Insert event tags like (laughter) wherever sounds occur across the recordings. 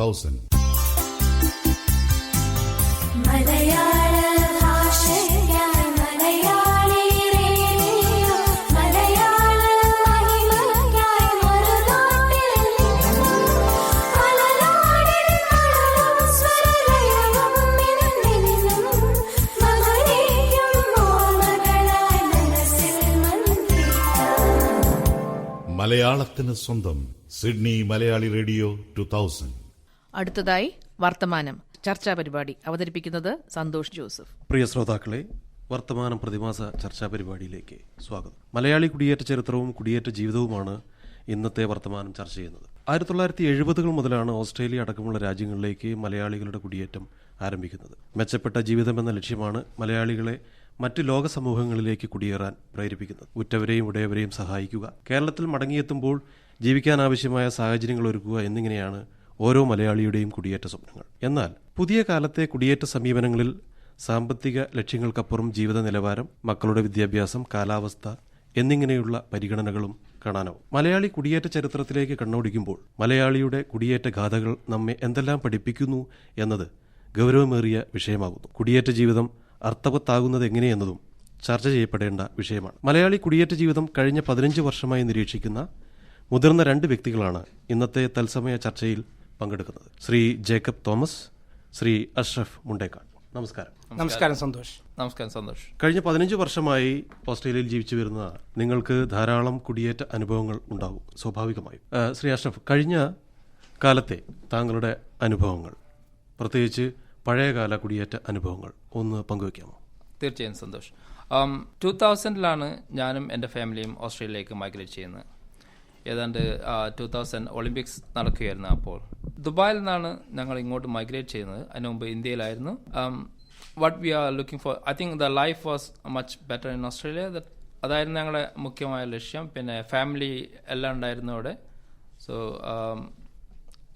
Thousand Malayala മലയാളത്തിന് സ്വന്തം Sydney Malayali radio two thousand അടുത്തതായി വർത്തമാനം ചർച്ചാ പരിപാടി. അവതരിപ്പിക്കുന്നത് സന്തോഷ് ജോസഫ്. പ്രിയ ശ്രോതാക്കളെ വർത്തമാനം പ്രതിമാസ ചർച്ചാ പരിപാടിയിലേക്ക് സ്വാഗതം. മലയാളി കുടിയേറ്റ ചരിത്രവും കുടിയേറ്റ ജീവിതവുമാണ് ഇന്നത്തെ വർത്തമാനം ചർച്ച ചെയ്യുന്നത്. ആയിരത്തി തൊള്ളായിരത്തി എഴുപതുകൾ മുതലാണ് ഓസ്ട്രേലിയ അടക്കമുള്ള രാജ്യങ്ങളിലേക്ക് മലയാളികളുടെ കുടിയേറ്റം ആരംഭിക്കുന്നത്. മെച്ചപ്പെട്ട ജീവിതം എന്ന ലക്ഷ്യമാണ് മലയാളികളെ മറ്റ് ലോക സമൂഹങ്ങളിലേക്ക് കുടിയേറാൻ പ്രേരിപ്പിക്കുന്നത്. ഉറ്റവരെയും ഉടയവരെയും സഹായിക്കുക കേരളത്തിൽ മടങ്ങിയെത്തുമ്പോൾ ജീവിക്കാൻ ആവശ്യമായ സാഹചര്യങ്ങൾ ഒരുക്കുക എന്നിങ്ങനെയാണ് ഓരോ മലയാളിയുടെയും കുടിയേറ്റ സ്വപ്നങ്ങൾ. എന്നാൽ പുതിയ കാലത്തെ കുടിയേറ്റ സമീപനങ്ങളിൽ സാമ്പത്തിക ലക്ഷ്യങ്ങൾക്കപ്പുറം ജീവിത നിലവാരം മക്കളുടെ വിദ്യാഭ്യാസം കാലാവസ്ഥ എന്നിങ്ങനെയുള്ള പരിഗണനകളും കാണാനാവും. മലയാളി കുടിയേറ്റ ചരിത്രത്തിലേക്ക് കണ്ണോടിക്കുമ്പോൾ മലയാളിയുടെ കുടിയേറ്റ ഗാഥകൾ നമ്മെ എന്തെല്ലാം പഠിപ്പിക്കുന്നു എന്നത് ഗൗരവമേറിയ വിഷയമാകുന്നു. കുടിയേറ്റ ജീവിതം അർത്ഥവത്താകുന്നത് എങ്ങനെയെന്നതും ചർച്ച ചെയ്യപ്പെടേണ്ട വിഷയമാണ്. മലയാളി കുടിയേറ്റ ജീവിതം കഴിഞ്ഞ പതിനഞ്ച് വർഷമായി നിരീക്ഷിക്കുന്ന മുതിർന്ന രണ്ട് വ്യക്തികളാണ് ഇന്നത്തെ തത്സമയ ചർച്ചയിൽ പങ്കെടുക്കുന്നത്. ശ്രീ ജേക്കബ് തോമസ് ശ്രീ അഷ്റഫ് മുണ്ടേക്കാട്. നമസ്കാരം. നമസ്കാരം സന്തോഷ്. നമസ്കാരം സന്തോഷ്. കഴിഞ്ഞ പതിനഞ്ച് വർഷമായി ഓസ്ട്രേലിയയിൽ ജീവിച്ചു വരുന്ന നിങ്ങൾക്ക് ധാരാളം കുടിയേറ്റ അനുഭവങ്ങൾ ഉണ്ടാവും സ്വാഭാവികമായും. ശ്രീ അഷ്റഫ് കഴിഞ്ഞ കാലത്തെ താങ്കളുടെ അനുഭവങ്ങൾ പ്രത്യേകിച്ച് പഴയകാല കുടിയേറ്റ അനുഭവങ്ങൾ ഒന്ന് പങ്കുവയ്ക്കാമോ തീർച്ചയായും സന്തോഷ്. ടു തൗസൻഡിലാണ് ഞാനും എന്റെ ഫാമിലിയും ഓസ്ട്രേലിയയിലേക്ക് മൈഗ്രേറ്റ് ചെയ്യുന്നത്. ഏതാണ്ട് ടു തൗസൻഡ് ഒളിമ്പിക്സ് നടക്കുകയായിരുന്നു അപ്പോൾ. ദുബായിൽ നിന്നാണ് ഞങ്ങൾ ഇങ്ങോട്ട് മൈഗ്രേറ്റ് ചെയ്യുന്നത്. അതിന് മുമ്പ് ഇന്ത്യയിലായിരുന്നു. What we are looking for I think the life was much better in Australia അതായിരുന്നു ഞങ്ങളുടെ മുഖ്യമായ ലക്ഷ്യം. പിന്നെ ഫാമിലി എല്ലാം ഉണ്ടായിരുന്നു അവിടെ. സോ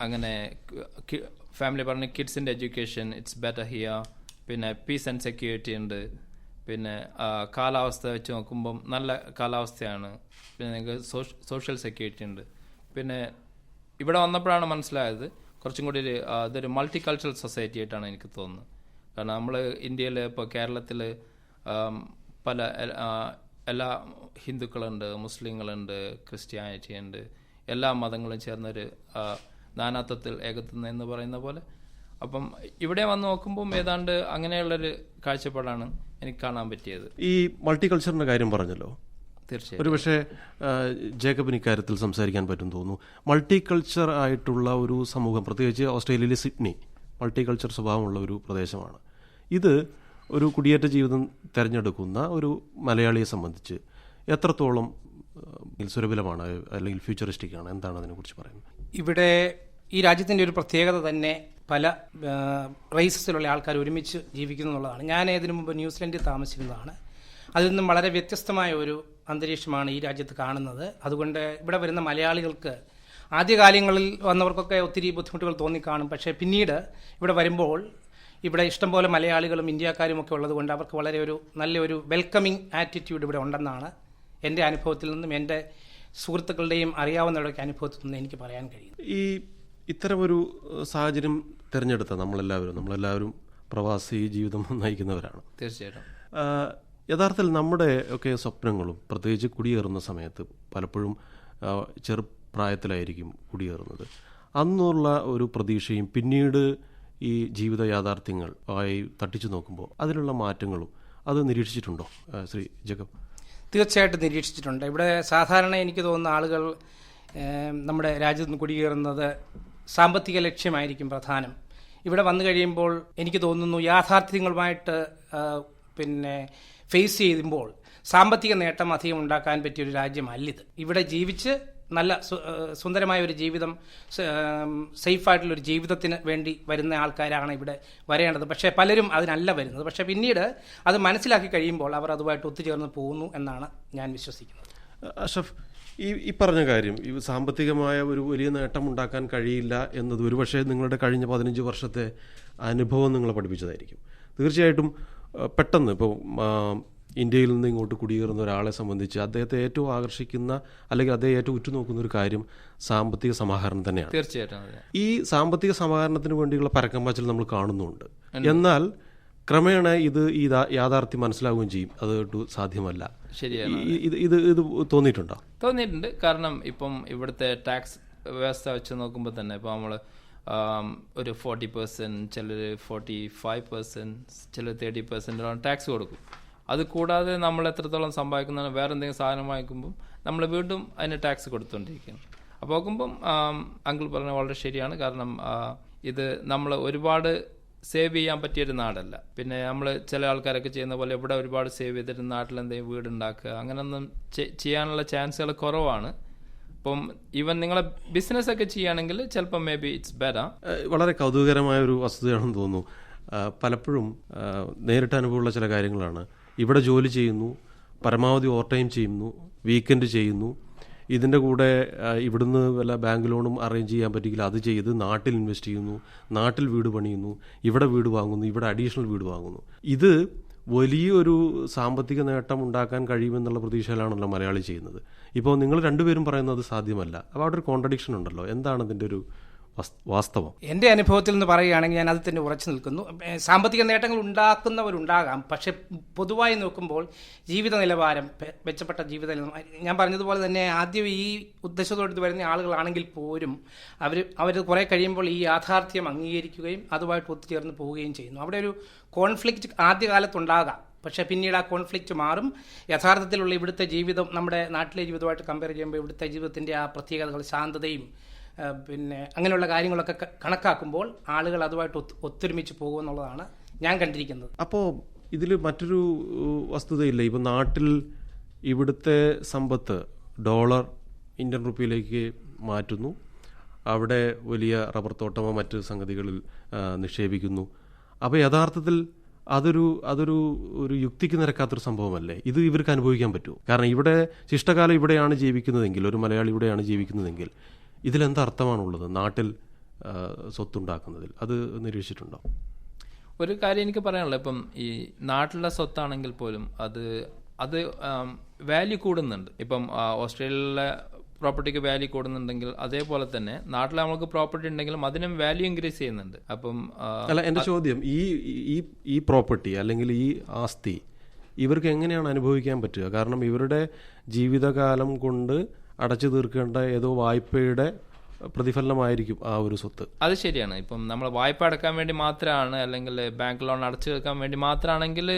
അങ്ങനെ ഫാമിലി പറഞ്ഞ കിഡ്സിന്റെ എഡ്യൂക്കേഷൻ ഇറ്റ്സ് ബെറ്റർ ഹിയർ പിന്നെ പീസ് ആൻഡ് സെക്യൂരിറ്റി ഉണ്ട്. പിന്നെ കാലാവസ്ഥ വെച്ച് നോക്കുമ്പം നല്ല കാലാവസ്ഥയാണ്. പിന്നെ നിങ്ങൾക്ക് സോഷ്യൽ സെക്യൂരിറ്റി ഉണ്ട്. പിന്നെ ഇവിടെ വന്നപ്പോഴാണ് മനസ്സിലായത് കുറച്ചും കൂടി ഒരു അതൊരു മൾട്ടി കൾച്ചറൽ സൊസൈറ്റി ആയിട്ടാണ് എനിക്ക് തോന്നുന്നത്. കാരണം നമ്മൾ ഇന്ത്യയിൽ ഇപ്പോൾ കേരളത്തിൽ പല എല്ലാ ഹിന്ദുക്കളുണ്ട് മുസ്ലിങ്ങളുണ്ട് ക്രിസ്ത്യാനിറ്റി ഉണ്ട് എല്ലാ മതങ്ങളും ചേർന്നൊരു നാനാത്വത്തിൽ ഏകത്വം എന്ന് പറയുന്ന പോലെ. അപ്പം ഇവിടെ വന്ന് നോക്കുമ്പോൾ ഏതാണ്ട് അങ്ങനെയുള്ളൊരു കാഴ്ചപ്പാടാണ് എനിക്ക് കാണാൻ പറ്റിയത്. ഈ മൾട്ടി കൾച്ചറിന്റെ കാര്യം പറഞ്ഞല്ലോ. തീർച്ചയായും ഒരു പക്ഷേ ജേക്കബിന് ഇക്കാര്യത്തിൽ സംസാരിക്കാൻ പറ്റും തോന്നുന്നു. മൾട്ടി കൾച്ചർ ആയിട്ടുള്ള ഒരു സമൂഹം പ്രത്യേകിച്ച് ഓസ്ട്രേലിയയിലെ സിഡ്നി മൾട്ടി കൾച്ചർ സ്വഭാവമുള്ള ഒരു പ്രദേശമാണ്. ഇത് ഒരു കുടിയേറ്റ ജീവിതം തിരഞ്ഞെടുക്കുന്ന ഒരു മലയാളിയെ സംബന്ധിച്ച് എത്രത്തോളം സുരഭിലമാണ് സുലഭലമാണ് അല്ലെങ്കിൽ ഫ്യൂച്ചറിസ്റ്റിക് ആണ് എന്താണ് അതിനെക്കുറിച്ച് പറയുന്നത്? ഇവിടെ ഈ രാജ്യത്തിന്റെ ഒരു പ്രത്യേകത തന്നെ പല റേസസിലുള്ള ആൾക്കാർ ഒരുമിച്ച് ജീവിക്കുന്നു എന്നുള്ളതാണ്. ഞാൻ ഇതിനു മുമ്പ് ന്യൂസിലൻഡിൽ താമസിക്കുന്നതാണ്. അതിൽ നിന്നും വളരെ വ്യത്യസ്തമായ ഒരു അന്തരീക്ഷമാണ് ഈ രാജ്യത്ത് കാണുന്നത്. അതുകൊണ്ട് ഇവിടെ വരുന്ന മലയാളികൾക്ക് ആദ്യകാലങ്ങളിൽ വന്നവർക്കൊക്കെ ഒത്തിരി ബുദ്ധിമുട്ടുകൾ തോന്നിക്കാണും. പക്ഷേ പിന്നീട് ഇവിടെ വരുമ്പോൾ ഇവിടെ ഇഷ്ടംപോലെ മലയാളികളും ഇന്ത്യക്കാരും ഒക്കെ ഉള്ളതുകൊണ്ട് അവർക്ക് വളരെ ഒരു നല്ലൊരു വെൽക്കമിങ് ആറ്റിറ്റ്യൂഡ് ഇവിടെ ഉണ്ടെന്നാണ് എന്റെ അനുഭവത്തിൽ നിന്നും എന്റെ സുഹൃത്തുക്കളുടെയും അറിയാവുന്നവരുടെയൊക്കെ അനുഭവത്തിൽ നിന്നും എനിക്ക് പറയാൻ കഴിയും ഈ ഇത്തരമൊരു സാഹചര്യം തിരഞ്ഞെടുത്ത നമ്മളെല്ലാവരും നമ്മളെല്ലാവരും പ്രവാസി ജീവിതം നയിക്കുന്നവരാണ്. തീർച്ചയായിട്ടും. യഥാർത്ഥത്തിൽ നമ്മുടെ ഒക്കെ സ്വപ്നങ്ങളും പ്രത്യേകിച്ച് കുടിയേറുന്ന സമയത്ത് പലപ്പോഴും ചെറുപ്രായത്തിലായിരിക്കും കുടിയേറുന്നത്. അന്നുള്ള ഒരു പ്രതീക്ഷയും പിന്നീട് ഈ ജീവിത യാഥാർത്ഥ്യങ്ങൾ ആയി തട്ടിച്ചു നോക്കുമ്പോൾ അതിലുള്ള മാറ്റങ്ങളും അത് നിരീക്ഷിച്ചിട്ടുണ്ടോ ശ്രീ ജഗം തീർച്ചയായിട്ടും നിരീക്ഷിച്ചിട്ടുണ്ട്. ഇവിടെ സാധാരണ എനിക്ക് തോന്നുന്ന ആളുകൾ നമ്മുടെ രാജ്യത്ത് കുടിയേറുന്നത് സാമ്പത്തിക ലക്ഷ്യമായിരിക്കും പ്രധാനം. ഇവിടെ വന്നു കഴിയുമ്പോൾ എനിക്ക് തോന്നുന്നു യാഥാർത്ഥ്യങ്ങളുമായിട്ട് പിന്നെ ഫേസ് ചെയ്യുമ്പോൾ സാമ്പത്തിക നേട്ടം അധികം ഉണ്ടാക്കാൻ പറ്റിയ ഒരു രാജ്യമല്ലിത്. ഇവിടെ ജീവിച്ച് നല്ല സുന്ദരമായ ഒരു ജീവിതം സേഫായിട്ടുള്ളൊരു ജീവിതത്തിന് വേണ്ടി വരുന്ന ആൾക്കാരാണ് ഇവിടെ വരേണ്ടത്. പക്ഷേ പലരും അതിനല്ല വരുന്നത്. പക്ഷേ പിന്നീട് അത് മനസ്സിലാക്കി കഴിയുമ്പോൾ അവർ അതുമായിട്ട് ഒത്തുചേർന്ന് പോകുന്നു എന്നാണ് ഞാൻ വിശ്വസിക്കുന്നത്. അഷഫ് ഈ ഈ പറഞ്ഞ കാര്യം ഈ സാമ്പത്തികമായ ഒരു വലിയ നേട്ടം ഉണ്ടാക്കാൻ കഴിയില്ല എന്നത് ഒരുപക്ഷെ നിങ്ങളുടെ കഴിഞ്ഞ പതിനഞ്ച് വർഷത്തെ അനുഭവം നിങ്ങളെ പഠിപ്പിച്ചതായിരിക്കും. തീർച്ചയായിട്ടും പെട്ടെന്ന് ഇപ്പോൾ ഇന്ത്യയിൽ നിന്ന് ഇങ്ങോട്ട് കുടിയേറുന്ന ഒരാളെ സംബന്ധിച്ച് അദ്ദേഹത്തെ ഏറ്റവും ആകർഷിക്കുന്ന അല്ലെങ്കിൽ അദ്ദേഹം ഏറ്റവും ഉറ്റുനോക്കുന്ന ഒരു കാര്യം സാമ്പത്തിക സമാഹരണം തന്നെയാണ്. തീർച്ചയായിട്ടും ഈ സാമ്പത്തിക സമാഹരണത്തിന് വേണ്ടിയുള്ള പരക്കം പാച്ചൽ നമ്മൾ കാണുന്നുണ്ട്. എന്നാൽ ക്രമേണ ഇത് ഈ യാഥാർത്ഥ്യം മനസ്സിലാവുകയും ചെയ്യും. അത് സാധ്യമല്ല. ശരിയാണ് ഇത് ഇത് ഇത് തോന്നിയിട്ടുണ്ടോ? തോന്നിയിട്ടുണ്ട്. കാരണം ഇപ്പം ഇവിടുത്തെ ടാക്സ് വ്യവസ്ഥ വെച്ച് നോക്കുമ്പോൾ തന്നെ ഇപ്പോൾ നമ്മൾ ഒരു ഫോർട്ടി പെർസെന്റ് ചിലർ ഫോർട്ടി ഫൈവ് പെർസെന്റ് ചിലർ തേർട്ടി പെർസെന്റോളം ടാക്സ് കൊടുക്കും. അത് കൂടാതെ നമ്മൾ എത്രത്തോളം സമ്പാദിക്കുന്ന വേറെ എന്തെങ്കിലും സാധനം വാങ്ങിക്കുമ്പം നമ്മൾ വീണ്ടും അതിന് ടാക്സ് കൊടുത്തുകൊണ്ടിരിക്കുകയാണ് അപ്പോൾ നോക്കുമ്പം അങ്കിൾ പറഞ്ഞ വളരെ ശരിയാണ്. കാരണം ഇത് നമ്മൾ ഒരുപാട് സേവ് ചെയ്യാൻ പറ്റിയൊരു നാടല്ല. പിന്നെ നമ്മൾ ചില ആൾക്കാരൊക്കെ ചെയ്യുന്ന പോലെ ഇവിടെ ഒരുപാട് സേവ് ചെയ്തിട്ട് നാട്ടിൽ എന്തെങ്കിലും വീടുണ്ടാക്കുക അങ്ങനെയൊന്നും ചെയ്യാനുള്ള ചാൻസുകൾ കുറവാണ്. ഇപ്പം ഈവൻ നിങ്ങളെ ബിസിനസ് ഒക്കെ ചെയ്യുകയാണെങ്കിൽ ചിലപ്പോൾ മേ ബി ഇറ്റ്സ് ബെറ്റർ വളരെ കൗതുകകരമായ ഒരു വസ്തുതയാണെന്ന് തോന്നുന്നു. പലപ്പോഴും നേരിട്ട് അനുഭവമുള്ള ചില കാര്യങ്ങളാണ്. ഇവിടെ ജോലി ചെയ്യുന്നു പരമാവധി ഓവർ ടൈം ചെയ്യുന്നു വീക്കെൻഡ് ചെയ്യുന്നു. ഇതിന്റെ കൂടെ ഇവിടുന്ന് വല്ല ബാങ്ക് ലോണും അറേഞ്ച് ചെയ്യാൻ പറ്റിയില്ല അത് ചെയ്ത് നാട്ടിൽ ഇൻവെസ്റ്റ് ചെയ്യുന്നു നാട്ടിൽ വീട് പണിയുന്നു ഇവിടെ വീട് വാങ്ങുന്നു ഇവിടെ അഡീഷണൽ വീട് വാങ്ങുന്നു. ഇത് വലിയൊരു സാമ്പത്തിക നേട്ടം ഉണ്ടാക്കാൻ കഴിയുമെന്നുള്ള പ്രതീക്ഷയിലാണല്ലോ മലയാളി ചെയ്യുന്നത്. ഇപ്പോൾ നിങ്ങൾ രണ്ടുപേരും പറയുന്നത് സാധ്യമല്ല. അപ്പോൾ അവിടെ ഒരു കോൺട്രഡിക്ഷൻ ഉണ്ടല്ലോ. എന്താണ് ഇതിന്റെ ഒരു വാസ്തവം. എന്റെ അനുഭവത്തിൽ നിന്ന് പറയുകയാണെങ്കിൽ ഞാൻ അതിൽ തന്നെ ഉറച്ചു നിൽക്കുന്നു. സാമ്പത്തിക നേട്ടങ്ങൾ ഉണ്ടാക്കുന്നവരുണ്ടാകാം. പക്ഷെ പൊതുവായി നോക്കുമ്പോൾ ജീവിത നിലവാരം മെച്ചപ്പെട്ട ജീവിത നിലവാരം ഞാൻ പറഞ്ഞതുപോലെ തന്നെ ആദ്യം ഈ ഉദ്ദേശത്തോട് വരുന്ന ആളുകളാണെങ്കിൽ പോലും അവർ അവർ കുറേ കഴിയുമ്പോൾ ഈ യാഥാർത്ഥ്യം അംഗീകരിക്കുകയും അതുമായിട്ട് ഒത്തുചേർന്ന് പോവുകയും ചെയ്യുന്നു. അവിടെ ഒരു കോൺഫ്ലിക്റ്റ് ആദ്യകാലത്തുണ്ടാകാം. പക്ഷേ പിന്നീട് ആ കോൺഫ്ലിക്റ്റ് മാറും. യഥാർത്ഥത്തിലുള്ള ഇവിടുത്തെ ജീവിതം നമ്മുടെ നാട്ടിലെ ജീവിതമായിട്ട് കമ്പയർ ചെയ്യുമ്പോൾ ഇവിടുത്തെ ജീവിതത്തിന്റെ ആ പ്രത്യേകതകൾ ശാന്തതയും പിന്നെ അങ്ങനെയുള്ള കാര്യങ്ങളൊക്കെ കണക്കാക്കുമ്പോൾ ആളുകൾ അതുമായിട്ട് ഒത്ത് ഒത്തൊരുമിച്ച് പോകുമെന്നുള്ളതാണ് ഞാൻ കണ്ടിരിക്കുന്നത്. അപ്പോൾ ഇതിൽ മറ്റൊരു വസ്തുതയില്ല. ഇപ്പം നാട്ടിൽ ഇവിടുത്തെ സമ്പത്ത് ഡോളർ ഇന്ത്യൻ റുപ്പിയിലേക്ക് മാറ്റുന്നു. അവിടെ വലിയ റബ്ബർ തോട്ടമോ മറ്റ് സംഗതികളിൽ നിക്ഷേപിക്കുന്നു. അപ്പോൾ യഥാർത്ഥത്തിൽ അതൊരു അതൊരു ഒരു യുക്തിക്ക് നിരക്കാത്തൊരു സംഭവമല്ലേ? ഇത് ഇവർക്ക് അനുഭവിക്കാൻ പറ്റുമോ? കാരണം ഇവിടെ ശിഷ്ടകാലം ഇവിടെയാണ് ജീവിക്കുന്നതെങ്കിൽ ഒരു മലയാളി ഇവിടെയാണ് ജീവിക്കുന്നതെങ്കിൽ ഇതിലെന്ത് അർത്ഥമാണുള്ളത്? നാട്ടിൽ സ്വത്തുണ്ടാക്കുന്നതിൽ. അത് നിരീക്ഷിച്ചിട്ടുണ്ടോ? ഒരു കാര്യം എനിക്ക് പറയാനുള്ളത്. ഇപ്പം ഈ നാട്ടിലെ സ്വത്താണെങ്കിൽ പോലും അത് അത് വാല്യൂ കൂടുന്നുണ്ട്. ഇപ്പം ഓസ്ട്രേലിയയിലെ പ്രോപ്പർട്ടിക്ക് വാല്യൂ കൂടുന്നുണ്ടെങ്കിൽ അതേപോലെ തന്നെ നാട്ടിൽ നമുക്ക് പ്രോപ്പർട്ടി ഉണ്ടെങ്കിലും അതിനും വാല്യൂ ഇൻക്രീസ് ചെയ്യുന്നുണ്ട്. അപ്പം അല്ല എന്റെ ചോദ്യം ഈ ഈ ഈ പ്രോപ്പർട്ടി അല്ലെങ്കിൽ ഈ ആസ്തി ഇവർക്ക് എങ്ങനെയാണ് അനുഭവിക്കാൻ പറ്റുക? കാരണം ഇവരുടെ ജീവിതകാലം കൊണ്ട് അടച്ചു തീർക്കേണ്ട ഏതോ വായ്പയുടെ പ്രതിഫലനമായിരിക്കും ആ ഒരു സ്വത്ത്. അത് ശരിയാണ്. ഇപ്പം നമ്മൾ വായ്പ അടക്കാൻ വേണ്ടി മാത്രമാണ് അല്ലെങ്കിൽ ബാങ്ക് ലോൺ അടച്ചു തീർക്കാൻ വേണ്ടി മാത്രമാണെങ്കിൽ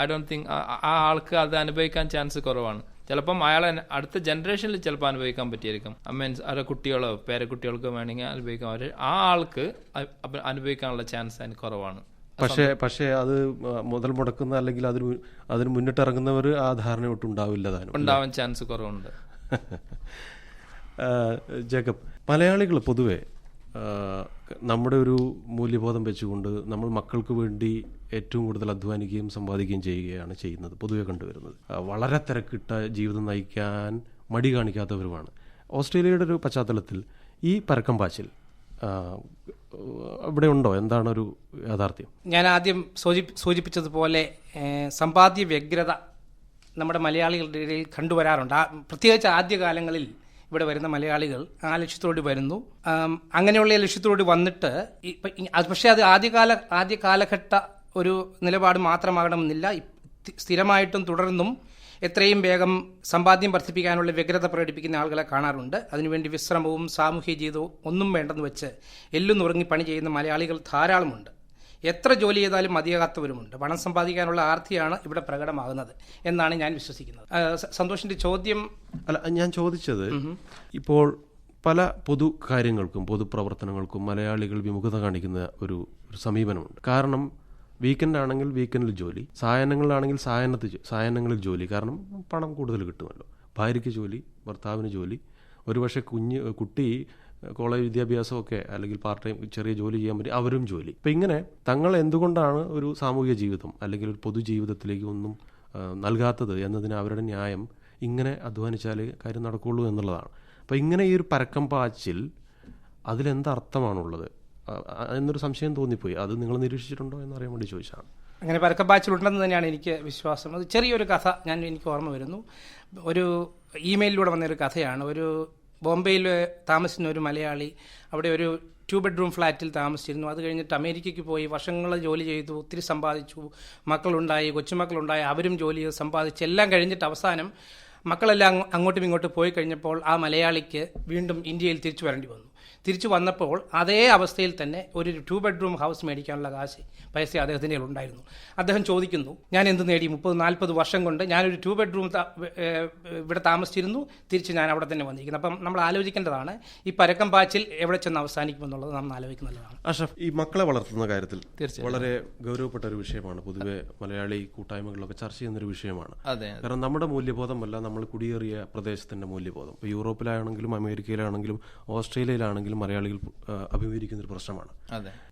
ഐ ഡോണ്ട് തിങ്ക് ആ ആൾക്ക് അത് അനുഭവിക്കാൻ ചാൻസ് കുറവാണ്. ചിലപ്പം അയാളെ അടുത്ത ജനറേഷനിൽ ചിലപ്പോൾ അനുഭവിക്കാൻ പറ്റിയിരിക്കും മീൻസ് അവരുടെ കുട്ടികളോ പേരക്കുട്ടികൾക്കോ വേണമെങ്കിൽ അനുഭവിക്കാൻ ആ ആൾക്ക് അനുഭവിക്കാനുള്ള ചാൻസ് അതിന് കുറവാണ്. പക്ഷേ പക്ഷേ അത് മുതൽ മുടക്കുന്ന അല്ലെങ്കിൽ അതിന് അതിന് മുന്നിട്ടിറങ്ങുന്നവർ ആ ധാരണ ഒട്ടുണ്ടാവില്ല താനും ഉണ്ടാവാൻ ചാൻസ് കുറവുണ്ട്. ജേക്കബ് മലയാളികൾ പൊതുവെ നമ്മുടെ ഒരു മൂല്യബോധം വെച്ചുകൊണ്ട് നമ്മൾ മക്കൾക്ക് വേണ്ടി ഏറ്റവും കൂടുതൽ അധ്വാനിക്കുകയും സമ്പാദിക്കുകയും ചെയ്യുകയാണ് ചെയ്യുന്നത് പൊതുവെ കണ്ടുവരുന്നത്. വളരെ തിരക്കിട്ട ജീവിതം നയിക്കാൻ മടി കാണിക്കാത്തവരുമാണ്. ഓസ്ട്രേലിയയുടെ ഒരു പശ്ചാത്തലത്തിൽ ഈ പരക്കം പാച്ചിൽ ഇവിടെ ഉണ്ടോ? എന്താണ് ഒരു യാഥാർത്ഥ്യം? ഞാൻ ആദ്യം സൂചി സൂചിപ്പിച്ചതുപോലെ സമ്പാദ്യ വ്യഗ്രത നമ്മുടെ മലയാളികളുടെ ഇടയിൽ കണ്ടുവരാറുണ്ട്. ആ പ്രത്യേകിച്ച് ആദ്യകാലങ്ങളിൽ ഇവിടെ വരുന്ന മലയാളികൾ ആ ലക്ഷ്യത്തോട് വരുന്നു. അങ്ങനെയുള്ള ലക്ഷ്യത്തോട് വന്നിട്ട് പക്ഷേ അത് ആദ്യകാല ആദ്യ കാലഘട്ട ഒരു നിലപാട് മാത്രമാകണമെന്നില്ല. സ്ഥിരമായിട്ടും തുടർന്നും എത്രയും വേഗം സമ്പാദ്യം വർദ്ധിപ്പിക്കാനുള്ള വ്യഗ്രത പ്രകടിപ്പിക്കുന്ന ആളുകളെ കാണാറുണ്ട്. അതിനുവേണ്ടി വിശ്രമവും സാമൂഹ്യ ജീവിതവും ഒന്നും വേണ്ടെന്ന് വെച്ച് എല്ലും ഉറങ്ങി പണി ചെയ്യുന്ന മലയാളികൾ ധാരാളമുണ്ട്. എത്ര ജോലി ചെയ്താലും മതിയാകാത്തവരുമുണ്ട്. പണം സമ്പാദിക്കാനുള്ള ആർത്തിയാണ് ഇവിടെ പ്രകടമാകുന്നത് എന്നാണ് ഞാൻ വിശ്വസിക്കുന്നത്. സന്തോഷിന്റെ ചോദ്യം അല്ല ഞാൻ ചോദിച്ചത് ഇപ്പോൾ പല പൊതു കാര്യങ്ങൾക്കും പൊതുപ്രവർത്തനങ്ങൾക്കും മലയാളികൾ വിമുഖത കാണിക്കുന്ന ഒരു സമീപനമുണ്ട്. കാരണം വീക്കെൻഡ് ആണെങ്കിൽ വീക്കെൻഡിൽ ജോലി സായനങ്ങളിലാണെങ്കിൽ സായനത്തിൽ സായനങ്ങളിൽ ജോലി. കാരണം പണം കൂടുതൽ കിട്ടുമല്ലോ. ഭാര്യയ്ക്ക് ജോലി ഭർത്താവിന് ജോലി ഒരുപക്ഷെ കുഞ്ഞ് കുട്ടി കോളേജ് വിദ്യാഭ്യാസമൊക്കെ അല്ലെങ്കിൽ പാർട്ട് ടൈം ചെറിയ ജോലി ചെയ്യാൻ പറ്റി അവരും ജോലി. അപ്പം ഇങ്ങനെ തങ്ങൾ എന്തുകൊണ്ടാണ് ഒരു സാമൂഹിക ജീവിതം അല്ലെങ്കിൽ ഒരു പൊതുജീവിതത്തിലേക്ക് ഒന്നും നൽകാത്തത് എന്നതിന് അവരുടെ ന്യായം ഇങ്ങനെ അധ്വാനിച്ചാൽ കാര്യം നടക്കുകയുള്ളൂ എന്നുള്ളതാണ്. അപ്പോൾ ഇങ്ങനെ ഈ ഒരു പരക്കം പാച്ചിൽ അതിലെന്ത് അർത്ഥമാണുള്ളത്? ആ, ആ, എന്നൊരു സംശയം തോന്നിപ്പോയി. അത് നിങ്ങൾ നിരീക്ഷിച്ചിട്ടുണ്ടോ എന്നറിയാൻ വേണ്ടി ചോദിച്ചാണ് അങ്ങനെ പരക്കപ്പാച്ചിലുണ്ടെന്ന് തന്നെയാണ് എനിക്ക് വിശ്വാസം. അത് ചെറിയൊരു കഥ ഞാൻ എനിക്ക് ഓർമ്മ വരുന്നു. ഒരു ഇമെയിലിലൂടെ വന്നൊരു കഥയാണ്. ഒരു ബോംബെയിൽ താമസിക്കുന്ന ഒരു മലയാളി അവിടെ ഒരു ടു ബെഡ്റൂം ഫ്ലാറ്റിൽ താമസിച്ചിരുന്നു. അത് കഴിഞ്ഞിട്ട് അമേരിക്കയ്ക്ക് പോയി വർഷങ്ങൾ ജോലി ചെയ്തു ഒത്തിരി സമ്പാദിച്ചു. മക്കളുണ്ടായി കൊച്ചുമക്കളുണ്ടായി അവരും ജോലി ചെയ്ത് സമ്പാദിച്ച്. എല്ലാം കഴിഞ്ഞിട്ട് അവസാനം മക്കളെല്ലാം അങ്ങ് അങ്ങോട്ടും ഇങ്ങോട്ടും പോയി കഴിഞ്ഞപ്പോൾ ആ മലയാളിക്ക് വീണ്ടും ഇന്ത്യയിൽ തിരിച്ചു വരേണ്ടി വന്നു. തിരിച്ചു വന്നപ്പോൾ അതേ അവസ്ഥയിൽ തന്നെ ഒരു ടു ബെഡ്റൂം ഹൗസ് മേടിക്കാനുള്ള കാശ് പൈസ അദ്ദേഹത്തിന്റെ ഉണ്ടായിരുന്നു. അദ്ദേഹം ചോദിക്കുന്നു ഞാൻ എന്ത് നേടി? മുപ്പത് നാൽപ്പത് വർഷം കൊണ്ട് ഞാനൊരു ടു ബെഡ്റൂം ഇവിടെ താമസിച്ചിരുന്നു തിരിച്ച് ഞാൻ അവിടെ തന്നെ വന്നിരിക്കുന്നു. അപ്പം നമ്മൾ ആലോചിക്കേണ്ടതാണ് ഈ പരക്കം പാച്ചിൽ എവിടെ ചെന്ന് അവസാനിക്കുമെന്നുള്ളത് നമ്മൾ ആലോചിക്കുന്നതാണ്. അഷഫ് ഈ മക്കളെ വളർത്തുന്ന കാര്യത്തിൽ തീർച്ചയായും. വളരെ ഗൗരവപ്പെട്ട ഒരു വിഷയമാണ്. പൊതുവെ മലയാളി കൂട്ടായ്മകളിലൊക്കെ ചർച്ച ചെയ്യുന്ന ഒരു വിഷയമാണ്. അതെ കാരണം നമ്മുടെ മൂല്യബോധമല്ല നമ്മൾ കുടിയേറിയ പ്രദേശത്തിന്റെ മൂല്യബോധം. ഇപ്പോൾ യൂറോപ്പിലാണെങ്കിലും അമേരിക്കയിലാണെങ്കിലും ഓസ്ട്രേലിയയിലാണെങ്കിലും മലയാളികൾ അഭിമുഖീകരിക്കുന്ന ഒരു പ്രശ്നമാണ്.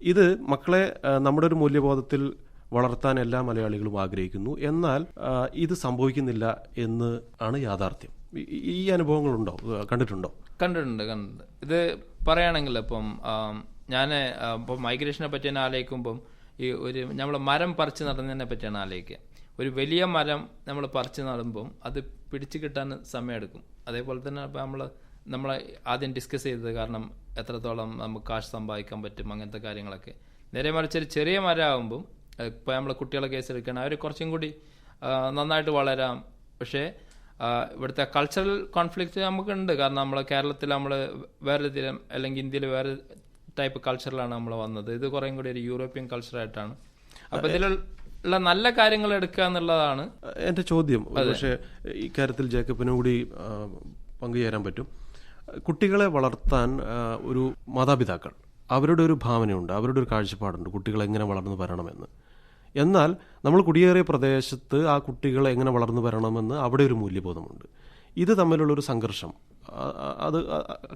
ഇത് മക്കളെ നമ്മുടെ ഒരു മൂല്യബോധത്തിൽ വളർത്താൻ എല്ലാ മലയാളികളും ആഗ്രഹിക്കുന്നു. എന്നാൽ ഇത് സംഭവിക്കുന്നില്ല എന്ന് ആണ് യാഥാർത്ഥ്യം. ഈ- അനുഭവങ്ങൾ അനുഭവങ്ങളുണ്ടോ? കണ്ടിട്ടുണ്ടോ? കണ്ടിട്ടുണ്ട് കണ്ടിട്ടുണ്ട്. ഇത് പറയുകയാണെങ്കിൽ ഇപ്പം ഞാൻ ഇപ്പം മൈഗ്രേഷനെ പറ്റി തന്നെ ആലോചിക്കുമ്പം ഈ ഒരു നമ്മൾ മരം പറിച്ച് നടന്നതിനെ പറ്റിയാണ് ആലോചിക്കുക. ഒരു വലിയ മരം നമ്മൾ പറിച്ച് നടുമ്പം അത് പിടിച്ചു കിട്ടാൻ സമയമെടുക്കും. അതേപോലെ തന്നെ ഇപ്പം നമ്മൾ നമ്മൾ ആദ്യം ഡിസ്കസ് ചെയ്തത് കാരണം എത്രത്തോളം നമുക്ക് കാശ് സമ്പാദിക്കാൻ പറ്റും അങ്ങനത്തെ കാര്യങ്ങളൊക്കെ. നേരെ മറിച്ച് ഒരു ചെറിയ മരമാകുമ്പം ഇപ്പോൾ നമ്മൾ കുട്ടികളെ കേസ് എടുക്കുകയാണ് അവർ കുറച്ചും കൂടി നന്നായിട്ട് വളരാം. പക്ഷേ ഇവിടുത്തെ കൾച്ചറൽ കോൺഫ്ലിക്റ്റ് നമുക്കുണ്ട്. കാരണം നമ്മൾ കേരളത്തിൽ നമ്മൾ വേറെ തരം അല്ലെങ്കിൽ ഇന്ത്യയിൽ വേറെ ടൈപ്പ് കൾച്ചറിലാണ് നമ്മൾ വന്നത്. ഇത് കുറേയും കൂടി ഒരു യൂറോപ്യൻ കൾച്ചറായിട്ടാണ് അപ്പോൾ ഇതിലുള്ള നല്ല കാര്യങ്ങൾ എടുക്കുക എന്നുള്ളതാണ്. എന്റെ ചോദ്യം. പക്ഷേ ഇക്കാര്യത്തിൽ ജേക്കബിനും കൂടി പങ്കുചേരാൻ പറ്റും. കുട്ടികളെ വളർത്താൻ ഒരു മാതാപിതാക്കൾ അവരുടെ ഒരു ഭാവനയുണ്ട് അവരുടെ ഒരു കാഴ്ചപ്പാടുണ്ട് കുട്ടികൾ എങ്ങനെ വളർന്നു വരണമെന്ന്. എന്നാൽ നമ്മൾ കുടിയേറിയ പ്രദേശത്ത് ആ കുട്ടികളെ എങ്ങനെ വളർന്നു വരണമെന്ന് അവിടെ ഒരു മൂല്യബോധമുണ്ട്. ഇത് തമ്മിലുള്ള ഒരു സംഘർഷം. അത്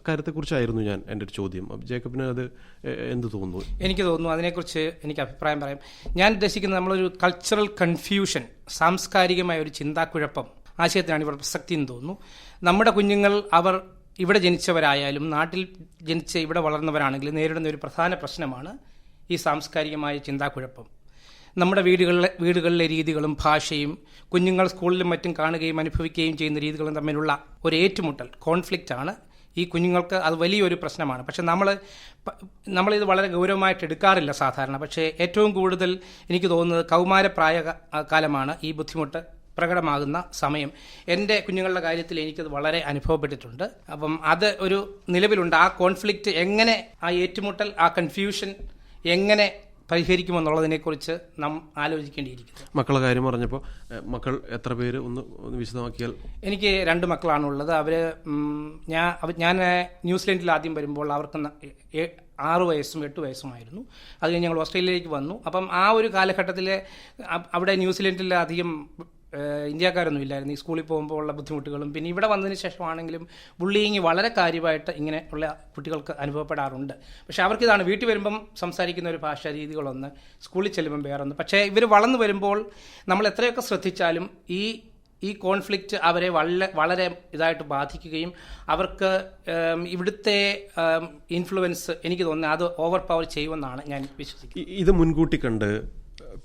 കാര്യത്തെക്കുറിച്ചായിരുന്നു ഞാൻ എന്റെ ഒരു ചോദ്യം. ജേക്കബിന് അത് എന്ത് തോന്നുന്നു? എനിക്ക് തോന്നുന്നു അതിനെക്കുറിച്ച് എനിക്ക് അഭിപ്രായം പറയാം. ഞാൻ ഉദ്ദേശിക്കുന്നത് നമ്മളൊരു കൾച്ചറൽ കൺഫ്യൂഷൻ സാംസ്കാരികമായ ഒരു ചിന്താക്കുഴപ്പം ആശയത്തിനാണ് ഇവിടെ പ്രസക്തി എന്ന് തോന്നുന്നു. നമ്മുടെ കുഞ്ഞുങ്ങൾ അവർ ഇവിടെ ജനിച്ചവരായാലും നാട്ടിൽ ജനിച്ച് ഇവിടെ വളർന്നവരാണെങ്കിലും നേരിടുന്ന ഒരു പ്രധാന പ്രശ്നമാണ് ഈ സാംസ്കാരികമായ ചിന്താക്കുഴപ്പം. നമ്മുടെ വീടുകളിലെ വീടുകളിലെ രീതികളും ഭാഷയും കുഞ്ഞുങ്ങൾ സ്കൂളിലും മറ്റും കാണുകയും അനുഭവിക്കുകയും ചെയ്യുന്ന രീതികളും തമ്മിലുള്ള ഒരു ഏറ്റുമുട്ടൽ കോൺഫ്ലിക്റ്റ് ആണ്. ഈ കുഞ്ഞുങ്ങൾക്ക് അത് വലിയൊരു പ്രശ്നമാണ്. പക്ഷെ നമ്മൾ നമ്മളിത് വളരെ ഗൗരവമായിട്ട് എടുക്കാറില്ല സാധാരണ. പക്ഷേ ഏറ്റവും കൂടുതൽ എനിക്ക് തോന്നുന്നത് കൗമാരപ്രായ കാലമാണ് ഈ ബുദ്ധിമുട്ട് പ്രകടമാകുന്ന സമയം. എന്റെ കുഞ്ഞുങ്ങളുടെ കാര്യത്തിൽ എനിക്കത് വളരെ അനുഭവപ്പെട്ടിട്ടുണ്ട്. അപ്പം അത് ഒരു നിലവിലുണ്ട്. ആ കോൺഫ്ലിക്റ്റ് എങ്ങനെ ആ ഏറ്റുമുട്ടൽ ആ കൺഫ്യൂഷൻ എങ്ങനെ പരിഹരിക്കുമെന്നുള്ളതിനെക്കുറിച്ച് നാം ആലോചിക്കേണ്ടിയിരിക്കുന്നു. മക്കളുടെ കാര്യം പറഞ്ഞപ്പോൾ മക്കൾ എത്ര പേര് ഒന്ന് ഒന്ന് വിശദമാക്കിയാൽ? എനിക്ക് രണ്ട് മക്കളാണുള്ളത്. അവർ ഞാൻ ഞാൻ ന്യൂസിലൻഡിൽ ആദ്യം വരുമ്പോൾ അവർക്ക് ആറ് വയസ്സും എട്ട് വയസ്സുമായിരുന്നു. അത് കഴിഞ്ഞ് ഞങ്ങൾ ഓസ്ട്രേലിയയിലേക്ക് വന്നു. അപ്പം ആ ഒരു കാലഘട്ടത്തിൽ അവിടെ ന്യൂസിലൻഡിൽ അധികം ഇന്ത്യക്കാരൊന്നും ഇല്ലായിരുന്നു. ഈ സ്കൂളിൽ പോകുമ്പോൾ ഉള്ള ബുദ്ധിമുട്ടുകളും പിന്നെ ഇവിടെ വന്നതിന് ശേഷമാണെങ്കിലും ബുള്ളിങ് വളരെ കാര്യമായിട്ട് ഇങ്ങനെ ഉള്ള കുട്ടികൾക്ക് അനുഭവപ്പെടാറുണ്ട്. പക്ഷേ അവർക്കിതാണ് വീട്ടിൽ വരുമ്പം സംസാരിക്കുന്ന ഒരു ഭാഷാ രീതികളൊന്ന് സ്കൂളിൽ ചെല്ലുമ്പം വേറൊന്ന്. പക്ഷേ ഇവർ വളർന്നു വരുമ്പോൾ നമ്മൾ എത്രയൊക്കെ ശ്രദ്ധിച്ചാലും ഈ ഈ കോൺഫ്ലിക്റ്റ് അവരെ വളരെ വളരെ ഇതായിട്ട് ബാധിക്കുകയും അവർക്ക് ഇവിടുത്തെ ഇൻഫ്ലുവൻസ് എനിക്ക് തോന്നുന്നത് അത് ഓവർ പവർ ചെയ്യുമെന്നാണ് ഞാൻ വിശ്വസിക്കുന്നത്. ഇത് മുൻകൂട്ടി കണ്ട്